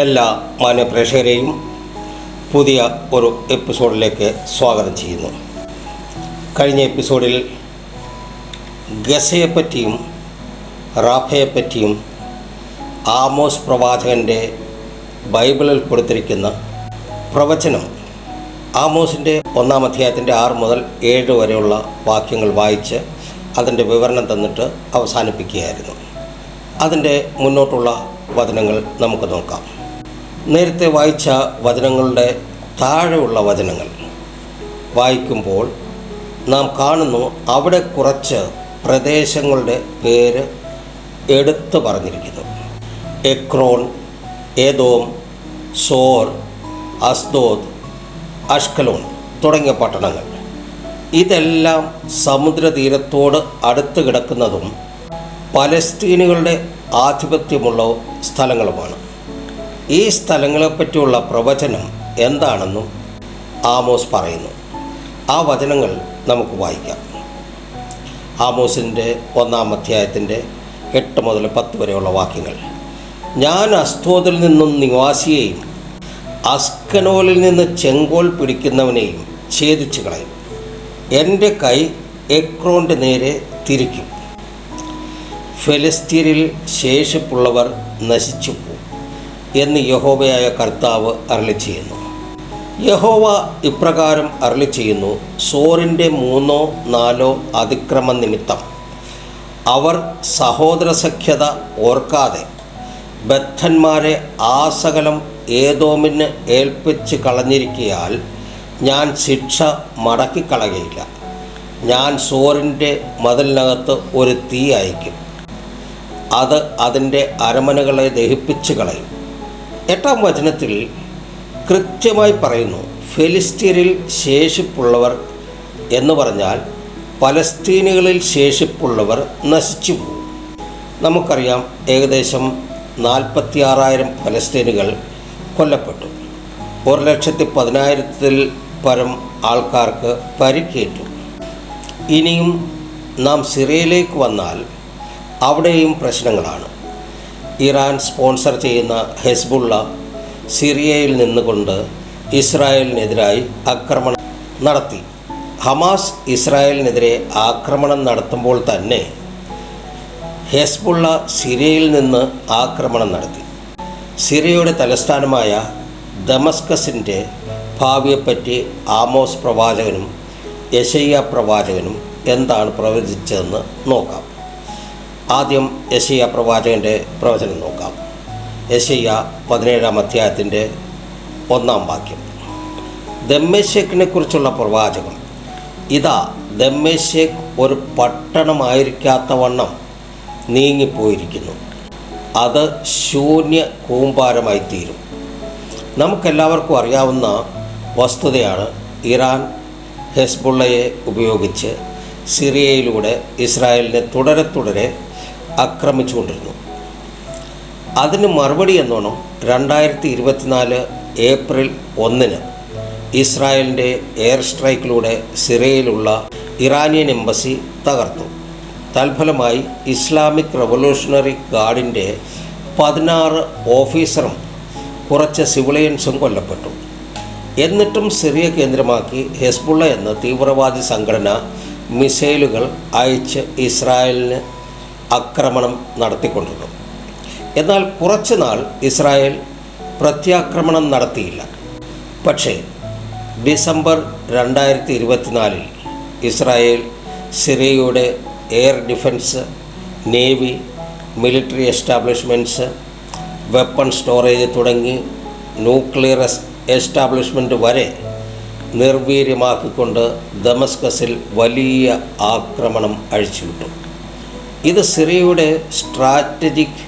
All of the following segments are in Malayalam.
എല്ലാ മാന്യപ്രേക്ഷകരെയും പുതിയ ഒരു എപ്പിസോഡിലേക്ക് സ്വാഗതം ചെയ്യുന്നു. കഴിഞ്ഞ എപ്പിസോഡിൽ ഗസയെപ്പറ്റിയും റാഫയെപ്പറ്റിയും ആമോസ് പ്രവാചകന്റെ ബൈബിളിൽ കൊടുത്തിരിക്കുന്ന പ്രവചനം ആമോസിന്റെ ഒന്നാം അധ്യായത്തിന്റെ ആറ് മുതൽ ഏഴ് വരെയുള്ള വാക്യങ്ങൾ വായിച്ച് അതിന്റെ വിവരണം തന്നിട്ട് അവസാനിപ്പിക്കുകയായിരുന്നു. അതിന്റെ മുന്നോട്ടുള്ള വചനങ്ങൾ നമുക്ക് നോക്കാം. നേരത്തെ വായിച്ച വചനങ്ങളുടെ താഴെയുള്ള വചനങ്ങൾ. വായിക്കുമ്പോൾ നാം കാണുന്നു അവിടെ കുറച്ച് പ്രദേശങ്ങളുടെ പേര് എടുത്തു പറഞ്ഞിരിക്കുന്നു. എക്രോൺ ഏതോം സോർ അസ്ദോദ് അഷ്കലോൺ തുടങ്ങിയ പട്ടണങ്ങൾ. ഇതെല്ലാം സമുദ്രതീരത്തോട് അടുത്ത് കിടക്കുന്നതും പലസ്തീനുകളുടെ ആധിപത്യമുള്ള സ്ഥലങ്ങളുമാണ്. ഈ സ്ഥലങ്ങളെപ്പറ്റിയുള്ള പ്രവചനം എന്താണെന്നും ആമോസ് പറയുന്നു. ആ വചനങ്ങൾ നമുക്ക് വായിക്കാം. ആമോസിന്റെ ഒന്നാം അധ്യായത്തിന്റെ എട്ട് മുതൽ പത്ത് വരെയുള്ള വാക്യങ്ങൾ. ഞാൻ അസ്തോതിൽ നിന്നും നിവാസിയെയും അസ്കനോലിൽ നിന്ന് ചെങ്കോൽ പിടിക്കുന്നവനെയും ഛേദിച്ചു കളയും. എന്റെ കൈ എക്രോന്റെ നേരെ തിരിക്കും. ഫലസ്തീനിൽ ശേഷിപ്പുള്ളവർ നശിച്ചു എന്ന് യഹോവയായ കർത്താവ് അരളി ചെയ്യുന്നു. യഹോവ ഇപ്രകാരം അരളി ചെയ്യുന്നു സോറിന്റെ മൂന്നോ നാലോ അതിക്രമ നിമിത്തം അവർ സഹോദര സഖ്യത ഓർക്കാതെ ബദ്ധന്മാരെ ആസകലം ഏതോമിന് ഏൽപ്പിച്ച് കളഞ്ഞിരിക്കയാൽ ഞാൻ ശിക്ഷ മടക്കിക്കളകയില്ല ഞാൻ സോറിന്റെ മതിലിനകത്ത് ഒരു തീ അയക്കും അത് അതിന്റെ അരമനകളെ ദഹിപ്പിച്ച് കളയും. എട്ടാം വചനത്തിൽ കൃത്യമായി പറയുന്നു ഫെലിസ്തീനിൽ ശേഷിപ്പുള്ളവർ എന്ന് പറഞ്ഞാൽ പലസ്തീനുകളിൽ ശേഷിപ്പുള്ളവർ നശിച്ചു പോകും നമുക്കറിയാം ഏകദേശം നാൽപ്പത്തിയാറായിരം പലസ്തീനുകൾ കൊല്ലപ്പെട്ടു. ഒരു ലക്ഷത്തി പതിനായിരത്തിൽ പരം ആൾക്കാർക്ക് പരിക്കേറ്റു. ഇനിയും നാം സിറിയയിലേക്ക് വന്നാൽ അവിടെയും പ്രശ്നങ്ങളാണ്. ഇറാൻ സ്പോൺസർ ചെയ്യുന്ന ഹെസ്ബുള്ള സിറിയയിൽ നിന്നുകൊണ്ട് ഇസ്രായേലിനെതിരായി ആക്രമണം നടത്തി. ഹമാസ് ഇസ്രായേലിനെതിരെ ആക്രമണം നടത്തുമ്പോൾ തന്നെ ഹെസ്ബുള്ള സിറിയയിൽ നിന്ന് ആക്രമണം നടത്തി. സിറിയയുടെ തലസ്ഥാനമായ ദമസ്കസിന്റെ ഭാവിയെപ്പറ്റി ആമോസ് പ്രവാചകനും യശയ്യ പ്രവാചകനും എന്താണ് പ്രവചിച്ചതെന്ന് നോക്കാം. ആദ്യം യശയ്യ പ്രവാചകന്റെ പ്രവചനം നോക്കാം. യശയ്യ പതിനേഴാം അധ്യായത്തിന്റെ ഒന്നാം വാക്യം. ദമ്മേശേക്കിനെ കുറിച്ചുള്ള പ്രവാചകം. ഇതാ ദമ്മേശേക്ക് ഒരു പട്ടണമായിരിക്കാത്ത വണ്ണം നീങ്ങിപ്പോയിരിക്കുന്നു. അത് ശൂന്യ കൂമ്പാരമായി തീരും. നമുക്കെല്ലാവർക്കും അറിയാവുന്ന വസ്തുതയാണ് ഇറാൻ ഹെസ്ബുള്ളയെ ഉപയോഗിച്ച് സിറിയയിലൂടെ ഇസ്രായേലിനെ തുടരെ തുടരെ ആക്രമിച്ചുകൊണ്ടിരുന്നു. അതിന് മറുപടി എന്നോണം രണ്ടായിരത്തി ഇരുപത്തിനാല് ഏപ്രിൽ ഒന്നിന് ഇസ്രായേലിന്റെ എയർ സ്ട്രൈക്കിലൂടെ സിറിയയിലുള്ള ഇറാനിയൻ എംബസി തകർത്തു. തൽഫലമായി ഇസ്ലാമിക് റവല്യൂഷണറി ഗാർഡിന്റെ പതിനാറ് ഓഫീസറും കുറച്ച് സിവിലിയൻസും കൊല്ലപ്പെട്ടു. എന്നിട്ടും സിറിയ കേന്ദ്രമാക്കി ഹെസ്ബുള്ള എന്ന തീവ്രവാദി സംഘടന മിസൈലുകൾ അയച്ച് ഇസ്രായേലിന് ആക്രമണം നടത്തിക്കൊണ്ടിരുന്നു. എന്നാൽ കുറച്ച് നാൾ ഇസ്രായേൽ പ്രത്യാക്രമണം നടത്തിയില്ല. പക്ഷേ ഡിസംബർ രണ്ടായിരത്തി ഇരുപത്തിനാലിൽ ഇസ്രായേൽ സിറിയയുടെ air defence navy military establishments weapon storage തുടങ്ങി ന്യൂക്ലിയർ എസ്റ്റാബ്ലിഷ്മെന്റ് വരെ നിർവീര്യമാക്കിക്കൊണ്ട് ദമസ്കസിൽ വലിയ ആക്രമണം അഴിച്ചുവിട്ടു. ഇത് സിറിയയുടെ strategic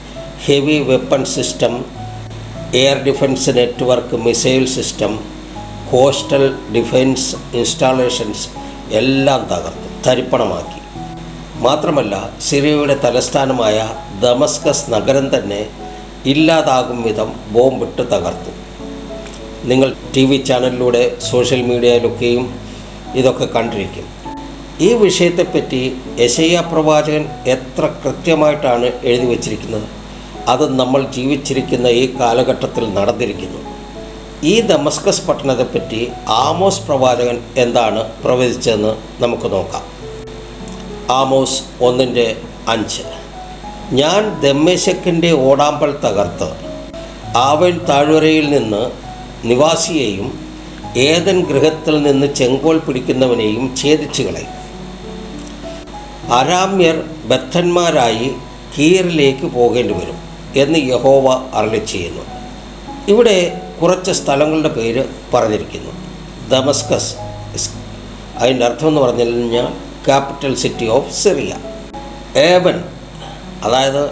heavy weapon system air defence network missile system coastal defence installations എല്ലാം തകർത്തു തരിപ്പണമാക്കി. മാത്രമല്ല സിറിയയുടെ തലസ്ഥാനമായ ദമസ്കസ് നഗരം തന്നെ ഇല്ലാതാകും വിധം ബോംബിട്ട് തകർത്തു. നിങ്ങൾ ടി വി ചാനലിലൂടെ സോഷ്യൽ മീഡിയയിലൊക്കെയും ഇതൊക്കെ കണ്ടിരിക്കും. ഈ വിഷയത്തെപ്പറ്റി യശയ്യ പ്രവാചകൻ എത്ര കൃത്യമായിട്ടാണ് എഴുതി വച്ചിരിക്കുന്നത്? അത് നമ്മൾ ജീവിച്ചിരിക്കുന്ന ഈ കാലഘട്ടത്തിൽ നടന്നിരിക്കുന്നു. ഈ ദമസ്കസ് പട്ടണത്തെപ്പറ്റി ആമോസ് പ്രവാചകൻ എന്താണ് പ്രവചിച്ചതെന്ന് നമുക്ക് നോക്കാം. ആമോസ് ഒന്നിന്റെ അഞ്ച്. ഞാൻ ദമ്മേശക്കിന്റെ ഓടാമ്പൽ തകർത്ത് ആവൻ താഴ്വരയിൽ നിന്ന് നിവാസിയെയും ഏതൻ ഗൃഹത്തിൽ നിന്ന് ചെങ്കോൽ പിടിക്കുന്നവനെയും ഛേദിച്ചു കളയും അരാമ്യർ ബദ്ധന്മാരായി കീറിലേക്ക് പോകേണ്ടി വരും എന്ന് യഹോവ അരളി ചെയ്യുന്നു. ഇവിടെ കുറച്ച് സ്ഥലങ്ങളുടെ പേര് പറഞ്ഞിരിക്കുന്നു. ദമസ്കസ് അതിന്റെ അർത്ഥം എന്ന് പറഞ്ഞു കഴിഞ്ഞാൽ ക്യാപിറ്റൽ സിറ്റി ഓഫ് സിറിയ. ഏവൻ അതായത്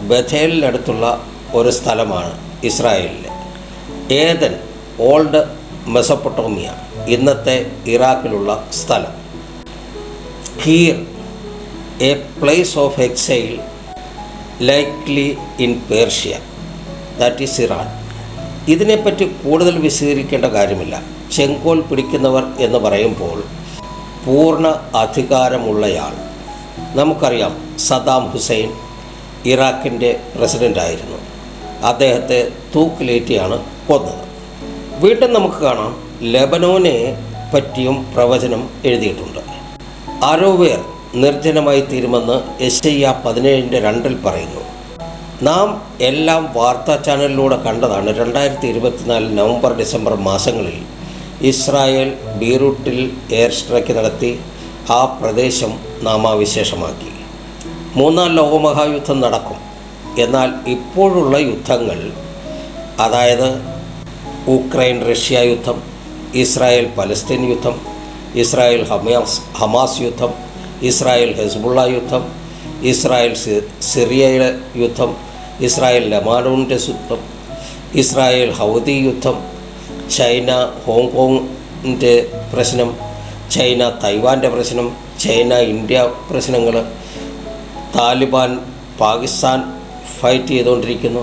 ബഥേലിനടുത്തുള്ള ഒരു സ്ഥലമാണ് ഇസ്രായേലിലെ. ഏതൻ ഓൾഡ് മെസപ്പൊട്ടോമിയ ഇന്നത്തെ ഇറാഖിലുള്ള സ്ഥലം. Kir a place of exile likely in Persia that is Iran ഇതിനെപ്പറ്റി കൂടുതൽ വിശദീകരിക്കേണ്ട കാര്യമില്ല. ചെങ്കോൽ പിടിക്കുന്നവർ എന്ന് പറയുമ്പോൾ പൂർണ അധികാരമുള്ളയാൾ. നമുക്കറിയാം സദാം ഹുസൈൻ ഇറാഖിന്റെ പ്രസിഡന്റായിരുന്നു അദ്ദേഹത്തെ തൂക്കിലേറ്റിയാണ് കൊന്നത്. വീണ്ടും നമുക്ക് കാണാം ലെബനോനെ പറ്റിയും പ്രവചനം എഴുതിയിട്ടുണ്ട്. ആരോവേർ നിർജനമായി തീരുമെന്ന് എസ് ഐ ആ പതിനേഴിന്റെ രണ്ടിൽ പറയുന്നു. നാം എല്ലാം വാർത്താ ചാനലിലൂടെ കണ്ടതാണ് രണ്ടായിരത്തി ഇരുപത്തിനാല് നവംബർ ഡിസംബർ മാസങ്ങളിൽ ഇസ്രായേൽ ബീറൂട്ടിൽ എയർ സ്ട്രൈക്ക് നടത്തി ആ പ്രദേശം നാമാവിശേഷമാക്കി. മൂന്നാം ലോകമഹായുദ്ധം നടക്കും. എന്നാൽ ഇപ്പോഴുള്ള യുദ്ധങ്ങൾ അതായത് ഉക്രൈൻ റഷ്യ യുദ്ധം ഇസ്രായേൽ പലസ്തീൻ യുദ്ധം ഇസ്രായേൽ ഹമാസ് ഹമാസ് യുദ്ധം ഇസ്രായേൽ ഹെസ്ബുള്ള യുദ്ധം ഇസ്രായേൽ സിറിയയിലെ യുദ്ധം ഇസ്രായേൽ ലമാനോണിന്റെ യുദ്ധം ഇസ്രായേൽ ഹൗദി യുദ്ധം ചൈന ഹോങ്കോങ്ങിന്റെ പ്രശ്നം ചൈന തൈവാന്റെ പ്രശ്നം ചൈന ഇന്ത്യ പ്രശ്നങ്ങൾ താലിബാൻ പാകിസ്ഥാൻ ഫൈറ്റ് ചെയ്തുകൊണ്ടിരിക്കുന്നു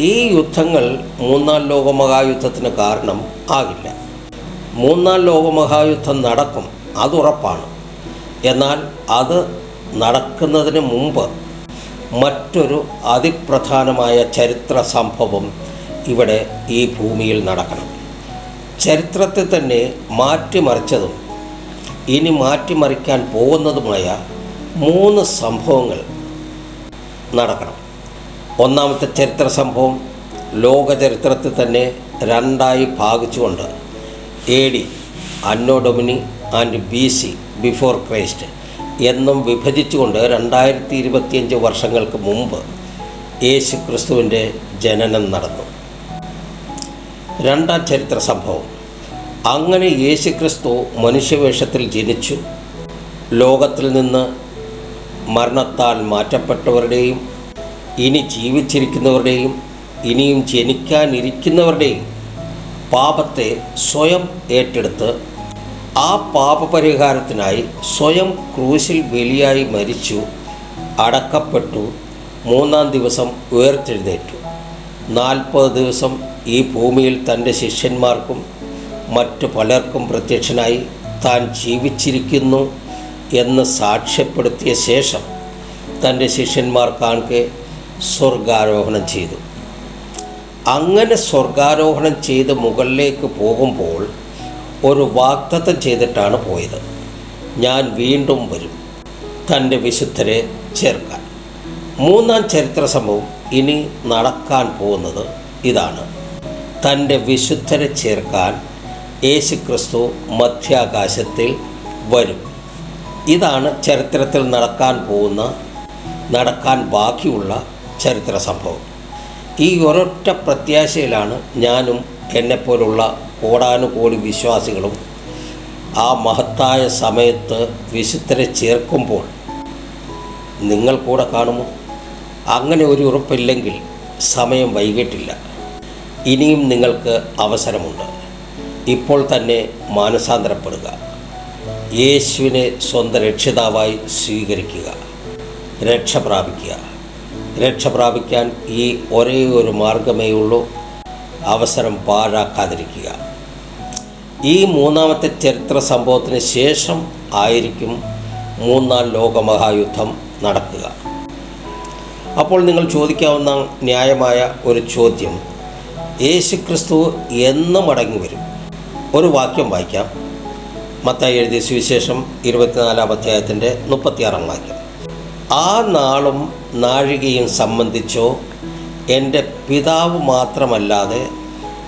ഈ യുദ്ധങ്ങൾ മൂന്നാം ലോകമഹായുദ്ധത്തിന് കാരണം ആകില്ല. മൂന്നാം ലോകമഹായുദ്ധം നടക്കും അതുറപ്പാണ് എന്നാൽ അത് നടക്കുന്നതിന് മുമ്പ് മറ്റൊരു അതിപ്രധാനമായ ചരിത്ര സംഭവം ഇവിടെ ഈ ഭൂമിയിൽ നടക്കണം. ചരിത്രത്തെ തന്നെ മാറ്റിമറിച്ചതും ഇനി മാറ്റിമറിക്കാൻ പോകുന്നതുമായ മൂന്ന് സംഭവങ്ങൾ നടക്കണം. ഒന്നാമത്തെ ചരിത്ര സംഭവം ലോക ചരിത്രത്തെ തന്നെ രണ്ടായി ഭാഗിച്ചുകൊണ്ട് A D anno domini and B C before Christ എന്നും വിഭജിച്ചുകൊണ്ട് രണ്ടായിരത്തി ഇരുപത്തിയഞ്ച് വർഷങ്ങൾക്ക് മുമ്പ് യേശു ക്രിസ്തുവിന്റെ ജനനം നടന്നു. രണ്ടാം ചരിത്ര സംഭവം. അങ്ങനെ യേശു ക്രിസ്തു മനുഷ്യവേഷത്തിൽ ജനിച്ചു. ലോകത്തിൽ നിന്ന് മരണത്താൽ മാറ്റപ്പെട്ടവരുടെയും ഇനി ജീവിച്ചിരിക്കുന്നവരുടെയും ഇനിയും ജനിക്കാനിരിക്കുന്നവരുടെയും പാപത്തെ സ്വയം ഏറ്റെടുത്ത് ആ പാപപരിഹാരത്തിനായി സ്വയം ക്രൂശിൽ ബലിയായി മരിച്ചു അടക്കപ്പെട്ടു മൂന്നാം ദിവസം ഉയർത്തെഴുന്നേറ്റു. നാൽപ്പത് ദിവസം ഈ ഭൂമിയിൽ തന്റെ ശിഷ്യന്മാർക്കും മറ്റു പലർക്കും പ്രത്യക്ഷനായി താൻ ജീവിച്ചിരിക്കുന്നു എന്ന് സാക്ഷ്യപ്പെടുത്തിയ ശേഷം തന്റെ ശിഷ്യന്മാർ കാണെ സ്വർഗാരോഹണം ചെയ്തു. അങ്ങനെ സ്വർഗാരോഹണം ചെയ്ത് മുകളിലേക്ക് പോകുമ്പോൾ ഒരു വാഗ്ദത്തം ചെയ്തിട്ടാണ് പോയത്. ഞാൻ വീണ്ടും വരും. തന്റെ വിശുദ്ധരെ ചേർക്കാൻ. മൂന്നാം ചരിത്ര സംഭവം ഇനി നടക്കാൻ പോകുന്നത് ഇതാണ്. തന്റെ വിശുദ്ധരെ ചേർക്കാൻ യേശു ക്രിസ്തു മധ്യാകാശത്തിൽ വരും. ഇതാണ് ചരിത്രത്തിൽ നടക്കാൻ പോകുന്ന നടക്കാൻ ബാക്കിയുള്ള ചരിത്ര സംഭവം. ഈ ഒരൊറ്റ പ്രത്യാശയിലാണ് ഞാനും എന്നെപ്പോലുള്ള കോടാനുകോടി വിശ്വാസികളും ആ മഹത്തായ സമയത്ത് വിശുദ്ധരെ ചേർക്കുമ്പോൾ നിങ്ങൾ കൂടെ കാണുമോ? അങ്ങനെ ഒരു ഉറപ്പില്ലെങ്കിൽ സമയം വൈകിട്ടില്ല. ഇനിയും നിങ്ങൾക്ക് അവസരമുണ്ട്. ഇപ്പോൾ തന്നെ മാനസാന്തരപ്പെടുക. യേശുവിനെ സ്വന്തം രക്ഷിതാവായി സ്വീകരിക്കുക. രക്ഷ പ്രാപിക്കുക. രക്ഷ പ്രാപിക്കാൻ ഈ ഒരേ ഒരു മാർഗമേ ഉള്ളൂ അവസരം പാഴാക്കാതിരിക്കുക. ഈ മൂന്നാമത്തെ ചരിത്ര സംഭവത്തിന് ശേഷം ആയിരിക്കും മൂന്നാം ലോകമഹായുദ്ധം നടക്കുക. അപ്പോൾ നിങ്ങൾ ചോദിക്കാവുന്ന ന്യായമായ ഒരു ചോദ്യം യേശുക്രിസ്തു എന്ന് മടങ്ങി വരും. ഒരു വാക്യം വായിക്കാം. മത്തായി എഴുതിയ സുവിശേഷം ഇരുപത്തിനാലാം അധ്യായത്തിന്റെ മുപ്പത്തിയാറാം വാക്യം. ആ നാളും നാഴികയും സംബന്ധിച്ചോ എന്റെ പിതാവ് മാത്രമല്ലാതെ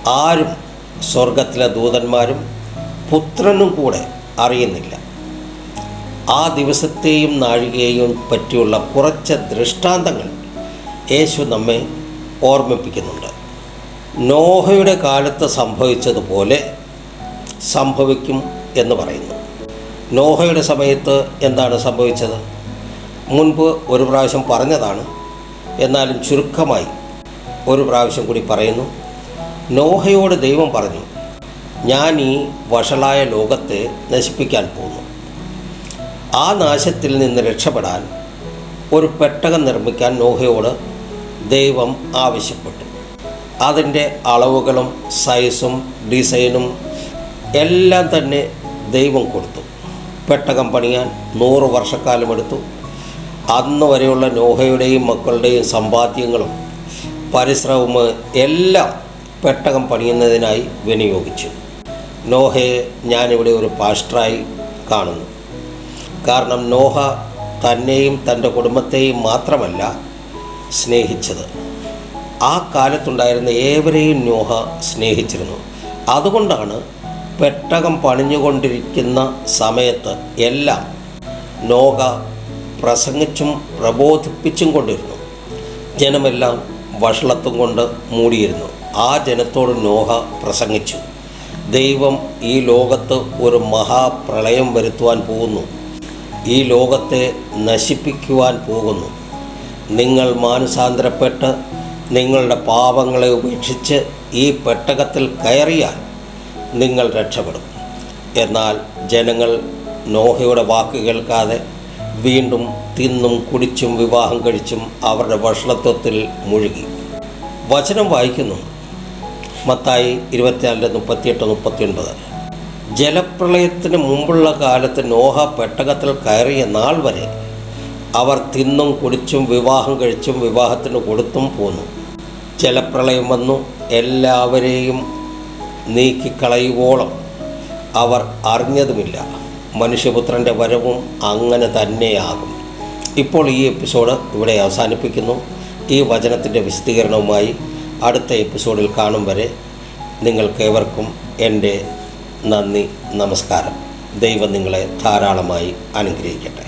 ആരും സ്വർഗത്തിലെ ദൂതന്മാരും പുത്രനും കൂടെ അറിയുന്നില്ല. ആ ദിവസത്തെയും നാഴികയെയും പറ്റിയുള്ള കുറച്ച് ദൃഷ്ടാന്തങ്ങൾ യേശു നമ്മെ ഓർമ്മിപ്പിക്കുന്നുണ്ട്. നോഹയുടെ കാലത്ത് സംഭവിച്ചതുപോലെ സംഭവിക്കും എന്ന് പറയുന്നു. നോഹയുടെ സമയത്ത് എന്താണ് സംഭവിച്ചത്? മുൻപ് ഒരു പ്രാവശ്യം പറഞ്ഞതാണ് എന്നാലും ചുരുക്കമായി ഒരു പ്രാവശ്യം കൂടി പറയുന്നു. നോഹയോട് ദൈവം പറഞ്ഞു ഞാൻ ഈ വഷളായ ലോകത്തെ നശിപ്പിക്കാൻ പോകുന്നു. ആ നാശത്തിൽ നിന്ന് രക്ഷപ്പെടാൻ ഒരു പെട്ടകം നിർമ്മിക്കാൻ നോഹയോട് ദൈവം ആവശ്യപ്പെട്ടു. അതിന്റെ അളവുകളും സൈസും ഡിസൈനും എല്ലാം തന്നെ ദൈവം കൊടുത്തു. പെട്ടകം പണിയാൻ നൂറ് വർഷക്കാലമെടുത്തു. അന്ന് വരെയുള്ള നോഹയുടെയും മക്കളുടെയും സമ്പാദ്യങ്ങളും പരിശ്രമവും എല്ലാം പെട്ടകം പണിയുന്നതിനായി വിനിയോഗിച്ചു. നോഹയെ ഞാനിവിടെ ഒരു പാസ്റ്ററായി കാണുന്നു. കാരണം നോഹ തന്നെയും തന്റെ കുടുംബത്തെയും മാത്രമല്ല സ്നേഹിച്ചത്. ആ കാലത്തുണ്ടായിരുന്ന ഏവരെയും നോഹ സ്നേഹിച്ചിരുന്നു. അതുകൊണ്ടാണ് പെട്ടകം പണിഞ്ഞുകൊണ്ടിരിക്കുന്ന സമയത്ത് എല്ലാം നോഹ പ്രസംഗിച്ചും പ്രബോധിപ്പിച്ചും കൊണ്ടിരുന്നു. ജനമെല്ലാം വഷളത്വം കൊണ്ട് മൂടിയിരുന്നു. ആ ജനത്തോട് നോഹ പ്രസംഗിച്ചു. ദൈവം ഈ ലോകത്ത് ഒരു മഹാപ്രളയം വരുത്തുവാൻ പോകുന്നു. ഈ ലോകത്തെ നശിപ്പിക്കുവാൻ പോകുന്നു. നിങ്ങൾ മാനസാന്തരപ്പെട്ട് നിങ്ങളുടെ പാപങ്ങളെ ഉപേക്ഷിച്ച് ഈ പെട്ടകത്തിൽ കയറിയാൽ നിങ്ങൾ രക്ഷപ്പെടും. എന്നാൽ ജനങ്ങൾ നോഹയുടെ വാക്ക് കേൾക്കാതെ വീണ്ടും തിന്നും കുടിച്ചും വിവാഹം കഴിച്ചും അവരുടെ വഷളത്വത്തിൽ മുഴുകി. വചനം വായിക്കുന്നു. മത്തായി ഇരുപത്തിനാലിന്റെ മുപ്പത്തിയെട്ട് മുപ്പത്തിയൊൻപത്. ജലപ്രളയത്തിന് മുമ്പുള്ള കാലത്ത് നോഹ പെട്ടകത്തിൽ കയറിയ നാൾ വരെ അവർ തിന്നും കുടിച്ചും വിവാഹം കഴിച്ചും വിവാഹത്തിന് കൊടുത്തും പോന്നു. ജലപ്രളയം വന്നു. എല്ലാവരെയും നീക്കിക്കളയുവോളം അവർ അറിഞ്ഞതുമില്ല. മനുഷ്യപുത്രന്റെ വരവും അങ്ങനെ തന്നെയാകും. ഇപ്പോൾ ഈ എപ്പിസോഡ് ഇവിടെ അവസാനിപ്പിക്കുന്നു. ഈ വചനത്തിന്റെ വിശദീകരണവുമായി അടുത്ത എപ്പിസോഡിൽ കാണും വരെ നിങ്ങൾക്കേവർക്കും എന്റെ നന്ദി നമസ്കാരം. ദൈവം നിങ്ങളെ ധാരാളമായി അനുഗ്രഹിക്കട്ടെ.